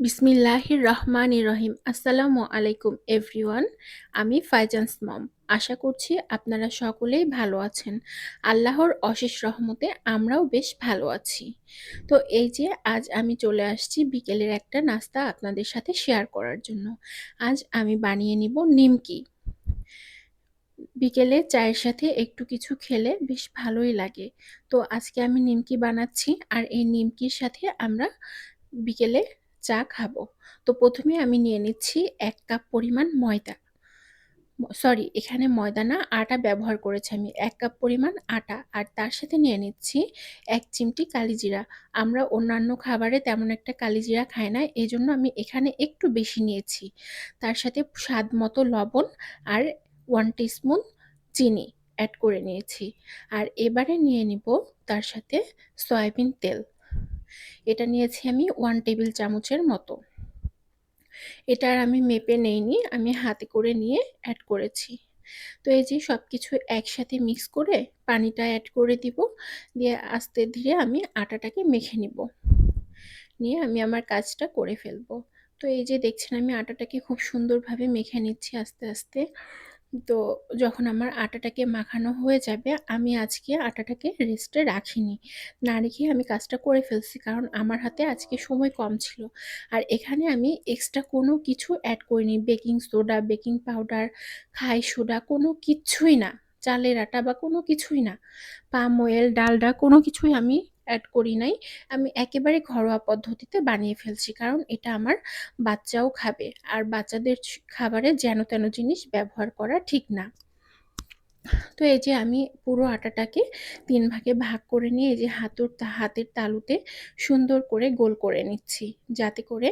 বিসমিল্লাহির রহমানির রহিম। আসসালামু আলাইকুম, এভরিওয়ান। আমি ফাইজান্স মম আশা করছি আপনারা সকলেই ভালো আছেন। আল্লাহর অশেষ রহমতে আমরাও বেশ ভালো আছি। তো এই যে আজ আমি চলে আসছি বিকেলের একটা নাস্তা আপনাদের সাথে শেয়ার করার জন্য। আজ আমি বানিয়ে নিব নিমকি। বিকেলে চায়ের সাথে একটু কিছু খেলে বেশ ভালোই লাগে। তো আজকে আমি নিমকি বানাচ্ছি, আর এই নিমকির সাথে আমরা বিকেলে চা খাব। তো প্রথমে আমি নিয়ে নিচ্ছি এক কাপ পরিমাণ ময়দা। সরি এখানে ময়দা না আটা ব্যবহার করেছি আমি। এক কাপ পরিমাণ আটা আর তার সাথে নিয়ে নিচ্ছি এক চিমটি কালিজিরা। আমরা অন্যান্য খাবারে তেমন একটা কালিজিরা খাই না এই জন্য আমি এখানে একটু বেশি নিয়েছি। তার সাথে স্বাদ মতো লবণ আর ওয়ান টিস্পুন চিনি অ্যাড করে নিয়েছি। আর এবারে নিয়ে নিব তার সাথে সয়াবিন তেল। এটা নিয়েছি আমি ওয়ান টেবিল চামচের মতো। এটা আমি মেপে নেইনি, আমি হাতে করে নিয়ে অ্যাড করেছি। তো এই যে সব কিছু একসাথে মিক্স করে পানিটা অ্যাড করে দিব, দিয়ে আস্তে ধীরে আমি আটাটাকে মেখে নিব। নিয়ে আমি আমার কাজটা করে ফেলব। তো এই যে দেখছেন আমি আটাটাকে খুব সুন্দরভাবে মেখে নিচ্ছি আস্তে আস্তে। তো যখন আমার আটাটাকে মাখানো হয়ে যাবে, আমি আজকে আটাটাকে রেস্টে রাখিনি। না রেখে আমি কাজটা করে ফেলছি, কারণ আমার হাতে আজকে সময় কম ছিল। আর এখানে আমি এক্সট্রা কোনো কিছু অ্যাড করিনি। বেকিং সোডা বেকিং পাউডার খাই সোডা কোনো কিছুই না। চালের আটা বা কোনো কিছুই না। পাম অয়েল ডালডা কোনো কিছুই আমি অ্যাড করি নাই। আমি একেবারে ঘরোয়া পদ্ধতিতে বানিয়ে ফেলছি, কারণ এটা আমার বাচ্চাও খাবে, আর বাচ্চাদের খাবারে যেন তেন জিনিস ব্যবহার করা ঠিক না। তো এই যে আমি পুরো আটাটাকে তিন ভাগে ভাগ করে নিয়ে এই যে হাতুর হাতের তালুতে সুন্দর করে গোল করে নিচ্ছি, যাতে করে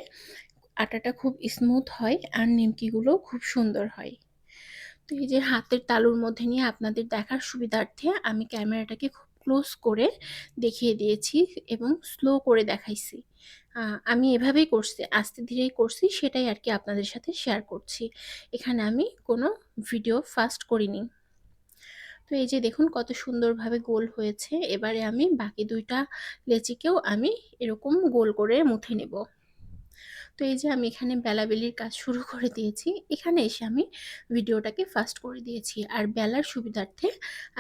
আটাটা খুব স্মুথ হয় আর নিমকিগুলো খুব সুন্দর হয়। তো এই যে হাতের তালুর মধ্যে নিয়ে আপনাদের দেখার সুবিধার্থে আমি ক্যামেরাটাকে খুব ক্লোজ করে দেখিয়ে দিয়েছি এবং স্লো করে দেখাইছি। আমি এভাবেই করছি, আস্তে ধীরেই করছি, সেটাই আর কি আপনাদের সাথে শেয়ার করছি। এখানে আমি কোনো ভিডিও ফাস্ট করিনি। তো এই যে দেখুন কত সুন্দরভাবে গোল হয়েছে, এবারে আমি বাকি দুইটা লেচিকেও আমি এরকম গোল করে মুথে নেব। তো এই যে আমি এখানে বেলাবেলির কাজ শুরু করে দিয়েছি, এখানে এসে আমি ভিডিওটাকে ফাস্ট করে দিয়েছি। আর বেলার সুবিধার্থে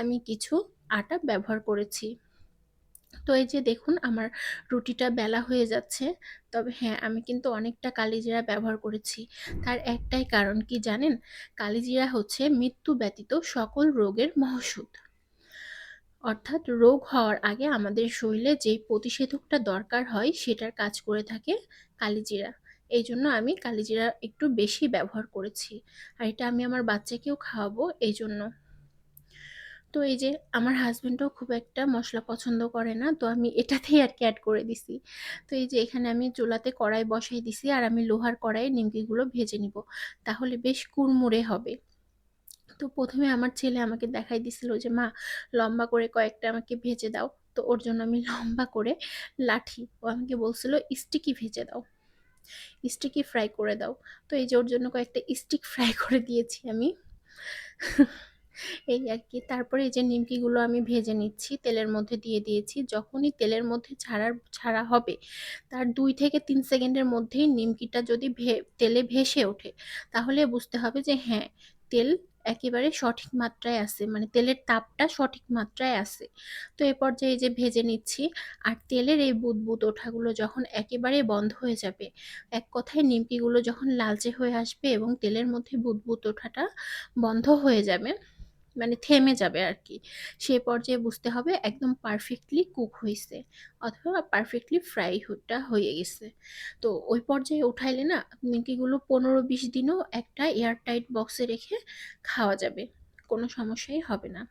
আমি কিছু আটা ব্যবহার করেছি। তো এই যে দেখুন আমার রুটিটা বেলা হয়ে যাচ্ছে। তবে হ্যাঁ আমি কিন্তু অনেকটা কালিজিরা ব্যবহার করেছি। তার একটাই কারণ কি জানেন? কালিজিরা হচ্ছে মৃত্যু ব্যতীত সকল রোগের মহষুদ অর্থাৎ রোগ হওয়ার আগে আমাদের শরীরে যেই প্রতিষেধকটা দরকার হয় সেটার কাজ করে থাকে কালিজিরা। এই জন্য আমি কালিজিরা একটু বেশি ব্যবহার করেছি। আর এটা আমি আমার বাচ্চাকেও খাওয়াবো, এই জন্য। তো এই যে আমার হাজব্যান্ডও খুব একটা মশলা পছন্দ করে না, তো আমি এটাতেই আর কি অ্যাড করে দিছি। তো এই যে এখানে আমি চুলাতে কড়াই বসাই দিছি আর আমি লোহার কড়াইয়ে নিমকিগুলো ভেজে নিব, তাহলে বেশ কুড়মুড়ে হবে। তো প্রথমে আমার ছেলে আমাকে দেখাই দিছিল যে, মা, লম্বা করে কয়েকটা আমাকে ভেজে দাও। তো ওর জন্য আমি লম্বা করে লাঠি, ও আমাকে বলছিল, স্টিকি ভেজে দাও, স্টিকি ফ্রাই করে দাও। তো এই যে ওর জন্য কয়েকটা স্টিক ফ্রাই করে দিয়েছি আমি। এই আর কি। তারপরে এই যে নিমকিগুলো আমি ভেজে নিচ্ছি, তেলের মধ্যে দিয়ে দিয়েছি। যখনই তেলের মধ্যে ছাড়ার, ছাড়া হবে, তার দুই থেকে তিন সেকেন্ডের মধ্যেই নিমকিটা যদি তেলে ভেসে ওঠে, তাহলে বুঝতে হবে যে হ্যাঁ তেল একেবারে সঠিক মাত্রায় আছে মানে তেলের তাপটা সঠিক মাত্রায় আছে। তো এ পর্যায়ে যে ভেজে নিচ্ছি, আর তেলের এই বুদবুদ ওঠাগুলো যখন একেবারে বন্ধ হয়ে যাবে, এক কথায় নিমকিগুলো যখন লালচে হয়ে আসবে এবং তেলের মধ্যে বুদবুদ ওঠাটা বন্ধ হয়ে যাবে মানে থেমে যাবে আর কি সেই পর্যায়ে বুঝতে হবে একদম পারফেক্টলি কুক হয়েছে অথবা পারফেক্টলি ফ্রাই হুটটা হয়ে গেছে। তো ওই পর্যায়ে উঠাইলে না নিমকিগুলো পনেরো বিশ দিনও একটা এয়ারটাইট বক্সে রেখে খাওয়া যাবে, কোনো সমস্যাই হবে না।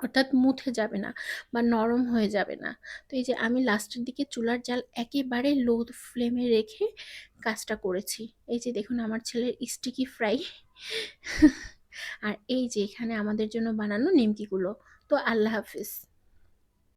অর্থাৎ মুথে যাবে না বা নরম হয়ে যাবে না। তো এই যে আমি লাস্টের দিকে চুলার জাল একেবারে লো ফ্লেমে রেখে কাজটা করেছি। এই যে দেখুন আমার ছেলের স্টিকি ফ্রাই আর এই যে এখানে আমাদের জন্য বানানো নিমকিগুলো। তো আল্লাহ হাফিজ।